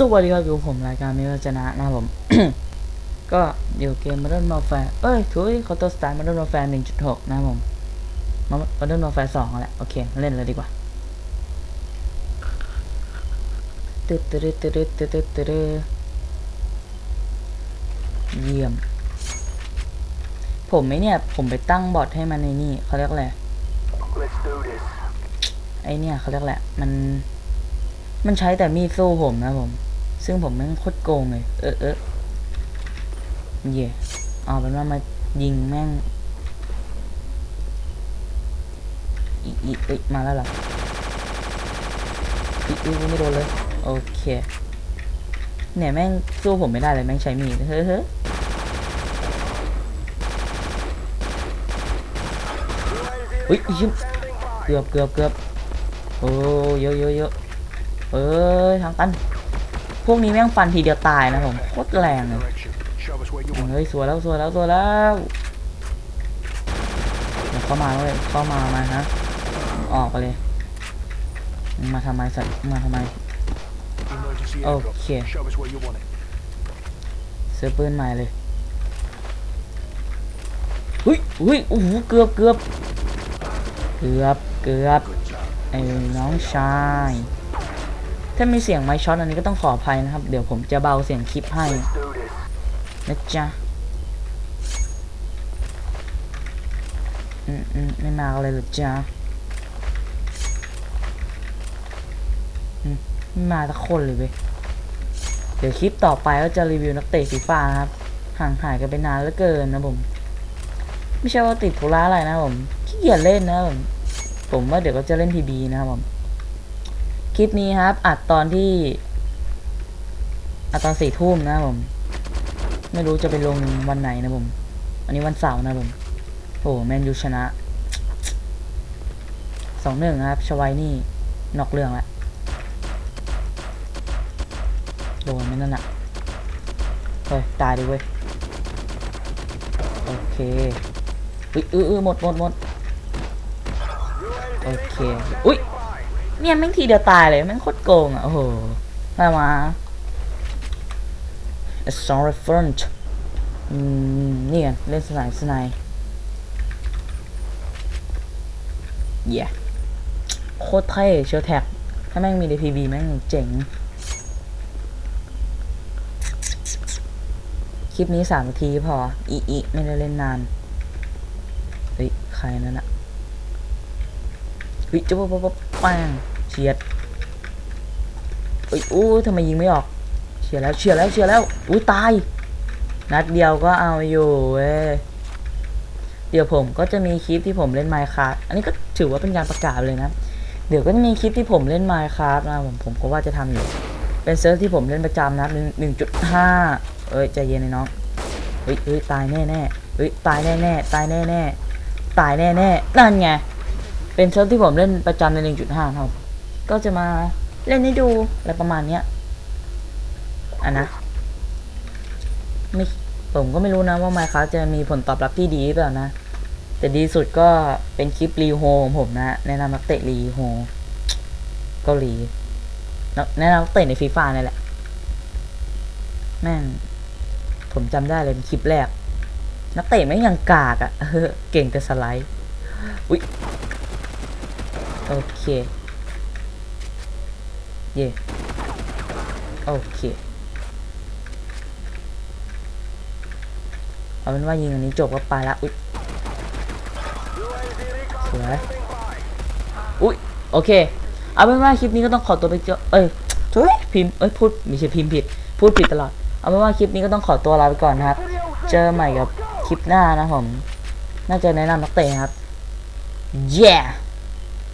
สวัสดีครับอยู่กับผมรายการมิวจนะนะครับผม ก็อยู่เกม Modern Warfare เอ้ยทุยคอร์ตสตาร์ Modern Warfare 1.6นะครับผม Modern Warfare 2แหละโอเคเล่นเลยดีกว่าตึ๊ดตึ๊ดตึ๊ดตึ๊ดตึ๊ดตึ๊ดตึ๊ดเยี่ยม ผมไหมเนี่ย ผมไปตั้งบอทให้มันในนี่เขาเรียกอะไร Let's do this. ไอเนี่ยเขาเรียกแหละ มัน มันใช้แต่มีดสู้ผมนะผม ซึ่งผมแม่งโคตรโกงเลย เออเออเย่เอาเป็นว่ามายิงแม่งอีอีเอ้ยมาแล้วเหรออีอีไม่โดนเลย โอเค เนี่ยแม่งสู้ผมไม่ได้เลยแม่งใช้มีดเฮ้ยเฮ้เฮ้ยชิบเกือบเกือบเกือบโอ้เยอะเยอะเยอะเอ้ยทางตัน พวกนี้แม่งฟันทีเดียวตายนะผมโคตรแรงเลยเฮ้ยสวยแล้วสวยแล้วสวยแล้วเข้ามาเลยเข้ามามาฮะออกไปเลย มาทำไมสัตว์มาทำไม Emergency Oh, airdrop. yeah. Show us where you want it. ซื้อปืนใหม่เลยหุ้ยหุ้ยโอ้โหเกือบเกือบเกือบเกือบไอ้น้องชาย ถ้ามีเสียงไม้ช็อตอันนี้ก็ต้องขออภัยนะครับ เดี๋ยวผมจะเบาเสียงคลิปให้นะจ๊ะอืมอืมไม่มาเลยหรอจ๊ะอืมไม่มาสักคนเลยเว้ยเดี๋ยวคลิปต่อไปก็จะรีวิวนักเตะฟีฟ่านะครับ ห่างหายกันไปนานเหลือเกินนะผม ไม่ใช่ว่าติดธุระอะไรนะผมขี้เกียจเล่นนะผมผมว่าเดี๋ยวก็จะเล่นพีบีนะครับผม คลิปนี้ครับ อัดตอนที่ อัดตอนสี่ทุ่มนะผม ไม่รู้จะไปลงวันไหนนะผม อันนี้วันเสาร์นะผม โอ้แมนยูชนะสองหนึ่งครับ ชวายนี่นอกเรื่องละโดนไหมนั่นน่ะเฮ้ย ตายดิเว้ย โอเคอุ้ยออเออหมดหมดหมดโอเค อุ้ย เนี่ยแม่งทีเดียวตายเลยแม่งโคตรโกงอะโอ้โหมามา a sorry front อืมนี่ไงเล่นสไนด์สไนด์ yeah โคตรเท่เชียวแท็ก ถ้าแม่งมีใน PB แม่งเจ๋ง คลิปนี้สามนาทีพอ อีอีไม่ได้เล่นนาน เฮ้ย ใครนั่นอะ จุ๊บปุ๊บปุ๊บปังเฉียดเอ้ยอู้ทำไมยิงไม่ออกเฉียดแล้วเฉียดแล้วเฉียดแล้วอุ้ยตาย นัดเดียวก็เอาอยู่เว้ยเดี๋ยวผมก็จะมีคลิปที่ผมเล่น Minecraft อันนี้ก็ถือว่าเป็นการประกาศเลยนะเดี๋ยวก็จะมีคลิปที่ผมเล่น Minecraft นะผมผมก็ว่าจะทำอยู่ เป็นเซิร์ฟที่ผมเล่นประจำนะหนึ่งหนึ่งจุดห้าเอ้ยใจเย็นเลยน้องเฮ้ยเฮ้ยตายแน่แน่เฮ้ยตายแน่แน่ตายแน่แน่ตายแน่แน่นั่นไง เป็นเซิร์ฟที่ผมเล่นประจำในหนึ่งจุดห้าครับ ก็จะมาเล่นให้ดูอะไรประมาณเนี้ยอะนะไม่ผมก็ไม่รู้นะว่า Minecraft จะมีผลตอบรับที่ดีหรือเปล่านะ แต่ดีสุดก็เป็นคลิปรีโฮของผมนะ แนะนำนักเตะรีโฮเกาหลีแนะนำนักเตะในฟีฟ่านี่แหละ แม่ง ผมจำได้เลยคลิปแรก นักเตะไม่ยังกากอะ่ะเออเก่งแต่สไลด์ อุ๊ย โอเค เย่โอเค เอาเป็นว่ายิงอันนี้จบก็ไปละ อุ๊ยสวยอุ๊ย โอเค เอาเป็นว่าคลิปนี้ก็ต้องขอตัวไปเจอเอ้ยช่วยพิมพ์ เอ้ย พูดไม่ใช่พิมพ์ผิด พูดผิดตลอด เอาเป็นว่าคลิปนี้ก็ต้องขอตัวลาไปก่อนนะครับ เจอใหม่กับคลิปหน้านะผม น่าจะแนะนำนักเตะครับ yeah